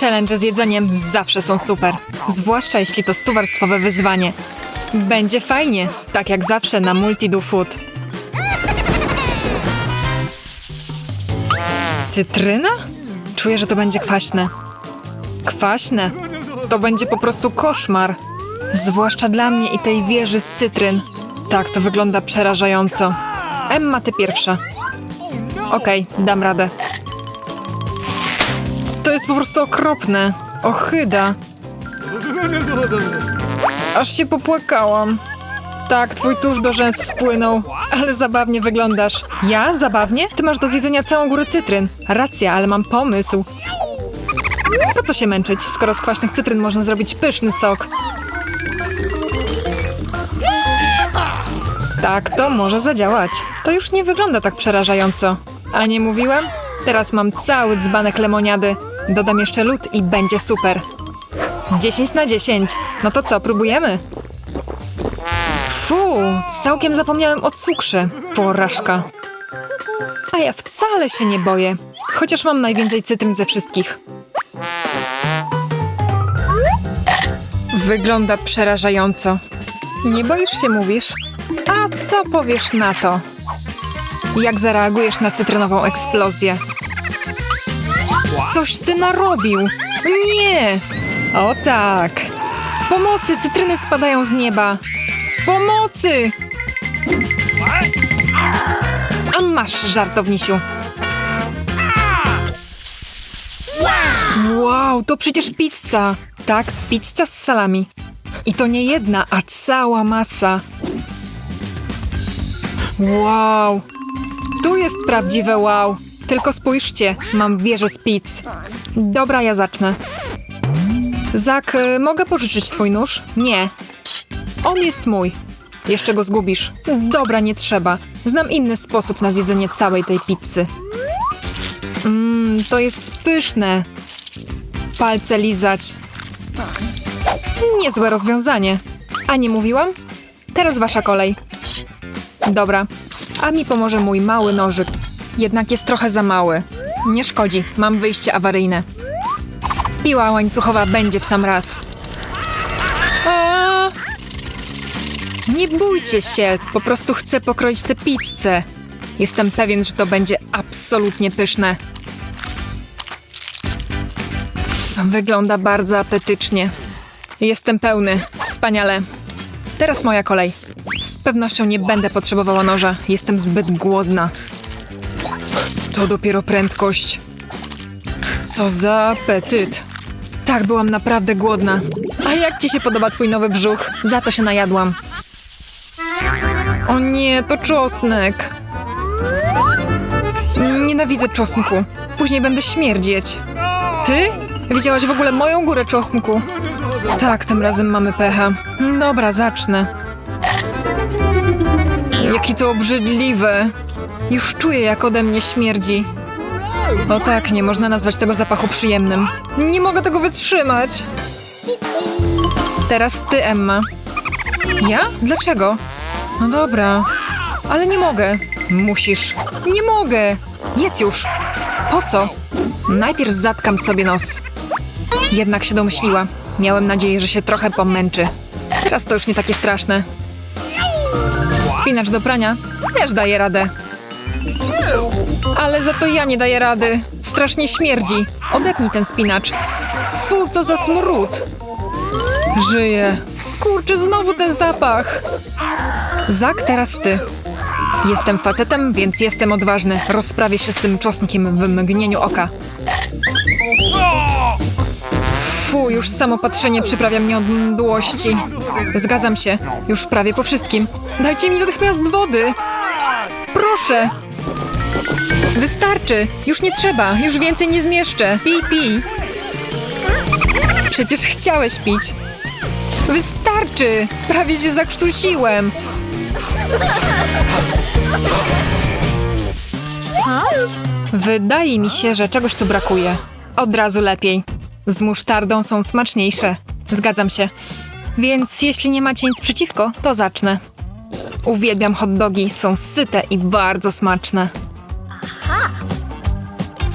Challenge z jedzeniem zawsze są super. Zwłaszcza jeśli to stuwarstwowe wyzwanie. Będzie fajnie, tak jak zawsze na Multidu Food. Cytryna? Czuję, że to będzie kwaśne. Kwaśne? To będzie po prostu koszmar. Zwłaszcza dla mnie i tej wieży z cytryn. Tak, to wygląda przerażająco. Emma, ty pierwsza. Okej, dam radę. To jest po prostu okropne. Ochyda. Aż się popłakałam. Tak, twój tusz do rzęs spłynął. Ale zabawnie wyglądasz. Ja? Zabawnie? Ty masz do zjedzenia całą górę cytryn. Racja, ale mam pomysł. Po co się męczyć, skoro z kwaśnych cytryn można zrobić pyszny sok? Tak, to może zadziałać. To już nie wygląda tak przerażająco. A nie mówiłem? Teraz mam cały dzbanek lemoniady. Dodam jeszcze lód i będzie super. 10 na 10. No to co, próbujemy? Fu, całkiem zapomniałem o cukrze. Porażka. A ja wcale się nie boję. Chociaż mam najwięcej cytryn ze wszystkich. Wygląda przerażająco. Nie boisz się, mówisz? A co powiesz na to? Jak zareagujesz na cytrynową eksplozję? Coś ty narobił! Nie! O tak! Pomocy! Cytryny spadają z nieba! Pomocy! A masz, żartownisiu. Wow, to przecież pizza! Tak, pizza z salami. I to nie jedna, a cała masa. Wow! Tu jest prawdziwe wow! Tylko spójrzcie, mam wieżę z pizz. Dobra, ja zacznę. Zak, y, mogę pożyczyć twój nóż? Nie. On jest mój. Jeszcze go zgubisz. Dobra, nie trzeba. Znam inny sposób na zjedzenie całej tej pizzy. Mmm, to jest pyszne. Palce lizać. Niezłe rozwiązanie. A nie mówiłam? Teraz wasza kolej. Dobra, a mi pomoże mój mały nożyk. Jednak jest trochę za mały. Nie szkodzi, mam wyjście awaryjne. Piła łańcuchowa będzie w sam raz. Nie bójcie się, po prostu chcę pokroić tę pizzę. Jestem pewien, że to będzie absolutnie pyszne. Wygląda bardzo apetycznie. Jestem pełny. Wspaniale. Teraz moja kolej. Z pewnością nie będę potrzebowała noża. Jestem zbyt głodna. To dopiero prędkość. Co za apetyt. Tak, byłam naprawdę głodna. A jak ci się podoba twój nowy brzuch? Za to się najadłam. O nie, to czosnek. Nienawidzę czosnku. Później będę śmierdzieć. Ty? Widziałaś w ogóle moją górę czosnku? Tak, tym razem mamy pecha. Dobra, zacznę. Jakie to obrzydliwe. Już czuję, jak ode mnie śmierdzi. O tak, nie można nazwać tego zapachu przyjemnym. Nie mogę tego wytrzymać. Teraz ty, Emma. Ja? Dlaczego? No dobra, ale nie mogę. Musisz. Nie mogę. Jedz już. Po co? Najpierw zatkam sobie nos. Jednak się domyśliła. Miałem nadzieję, że się trochę pomęczy. Teraz to już nie takie straszne. Spinacz do prania też daje radę. Ale za to ja nie daję rady. Strasznie śmierdzi. Odepnij ten spinacz. Fu, co za smród. Żyję. Kurczę, znowu ten zapach. Zak, teraz ty. Jestem facetem, więc jestem odważny. Rozprawię się z tym czosnkiem w mgnieniu oka. Fu, już samo patrzenie przyprawia mnie od mdłości. Zgadzam się. Już prawie po wszystkim. Dajcie mi natychmiast wody. Proszę. Wystarczy. Już nie trzeba. Już więcej nie zmieszczę. Pij, pij. Przecież chciałeś pić. Wystarczy. Prawie się zakrztusiłem. Wydaje mi się, że czegoś tu brakuje. Od razu lepiej. Z musztardą są smaczniejsze. Zgadzam się. Więc jeśli nie macie nic przeciwko, to zacznę. Uwielbiam hot dogi, są syte i bardzo smaczne.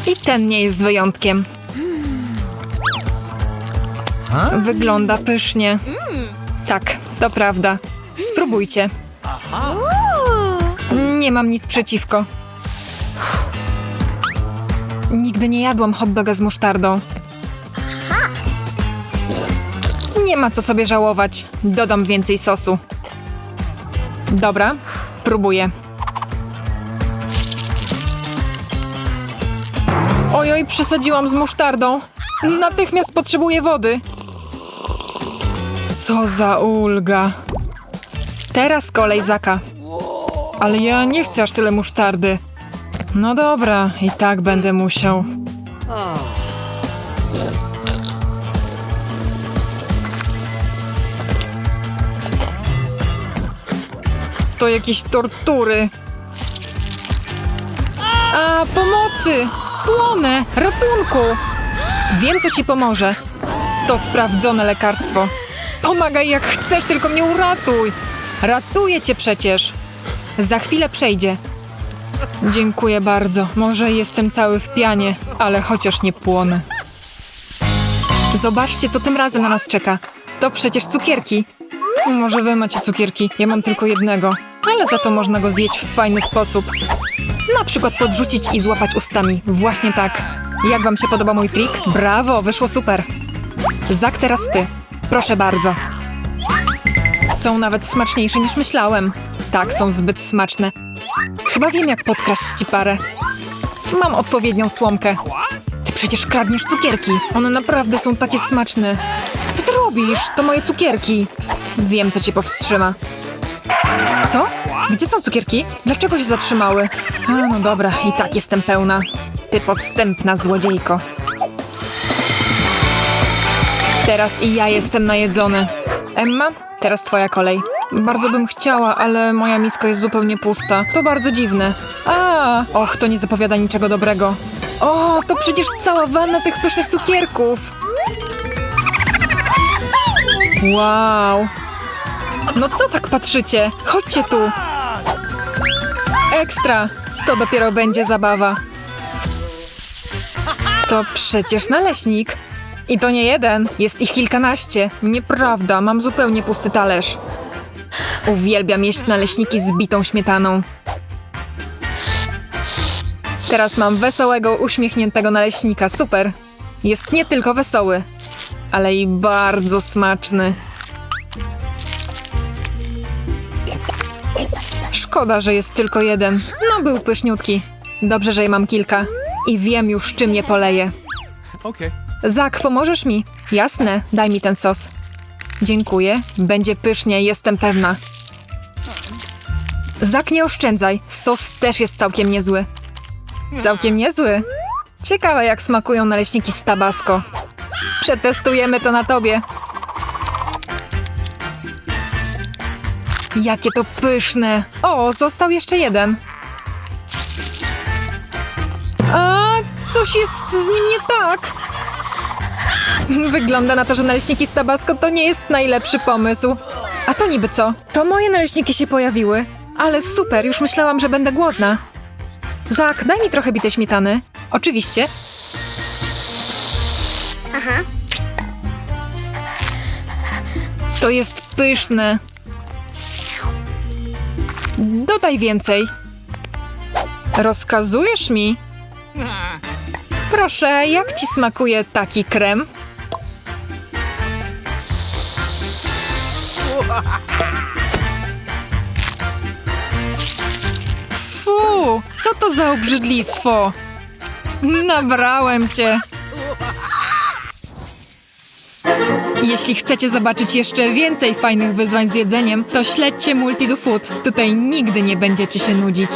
I ten nie jest wyjątkiem. Wygląda pysznie. Tak, to prawda. Spróbujcie. Nie mam nic przeciwko. Nigdy nie jadłam hot doga z musztardą. Nie ma co sobie żałować. Dodam więcej sosu. Dobra, próbuję. Ojoj, przesadziłam z musztardą. Natychmiast potrzebuję wody. Co za ulga. Teraz kolej Zaka. Ale ja nie chcę aż tyle musztardy. No dobra, i tak będę musiał. To jakieś tortury. A, pomocy! Płonę! Ratunku! Wiem, co ci pomoże. To sprawdzone lekarstwo. Pomagaj jak chcesz, tylko mnie uratuj. Ratuję cię przecież. Za chwilę przejdzie. Dziękuję bardzo. Może jestem cały w pianie, ale chociaż nie płonę. Zobaczcie, co tym razem na nas czeka. To przecież cukierki. Może wy macie cukierki, ja mam tylko jednego. Ale za to można go zjeść w fajny sposób. Na przykład podrzucić i złapać ustami. Właśnie tak. Jak wam się podoba mój trik? Brawo, wyszło super. Zak, teraz ty. Proszę bardzo. Są nawet smaczniejsze niż myślałem. Tak, są zbyt smaczne. Chyba wiem, jak podkraść ci parę. Mam odpowiednią słomkę. Ty przecież kradniesz cukierki. One naprawdę są takie smaczne. Co ty robisz? To moje cukierki. Wiem, co cię powstrzyma. Co? Gdzie są cukierki? Dlaczego się zatrzymały? A, no dobra, i tak jestem pełna. Ty podstępna złodziejko. Teraz i ja jestem najedzony. Emma, teraz twoja kolej. Bardzo bym chciała, ale moja miska jest zupełnie pusta. To bardzo dziwne. A, och, to nie zapowiada niczego dobrego. O, to przecież cała wanna tych pysznych cukierków. Wow. No co tak patrzycie? Chodźcie tu. Ekstra. To dopiero będzie zabawa. To przecież naleśnik. I to nie jeden, jest ich kilkanaście. Nieprawda, mam zupełnie pusty talerz. Uwielbiam jeść naleśniki z bitą śmietaną. Teraz mam wesołego, uśmiechniętego naleśnika. Super. Jest nie tylko wesoły, ale i bardzo smaczny. Szkoda, że jest tylko jeden. No, był pyszniutki. Dobrze, że je mam kilka. I wiem już, czym je poleję. Okay. Zak, pomożesz mi? Jasne, daj mi ten sos. Dziękuję. Będzie pysznie, jestem pewna. Zak, nie oszczędzaj. Sos też jest całkiem niezły. Całkiem niezły? Ciekawe, jak smakują naleśniki z tabasco. Przetestujemy to na tobie. Jakie to pyszne. O, został jeszcze jeden. A, coś jest z nim nie tak. Wygląda na to, że naleśniki z tabasco to nie jest najlepszy pomysł. A to niby co? To moje naleśniki się pojawiły. Ale super, już myślałam, że będę głodna. Zak, daj mi trochę bitej śmietany. Oczywiście. Aha. To jest pyszne. Dodaj więcej. Rozkazujesz mi? Proszę, jak ci smakuje taki krem? Fu, co to za obrzydlistwo? Nabrałem cię. Jeśli chcecie zobaczyć jeszcze więcej fajnych wyzwań z jedzeniem, to śledźcie Multi do Food. Tutaj nigdy nie będziecie się nudzić.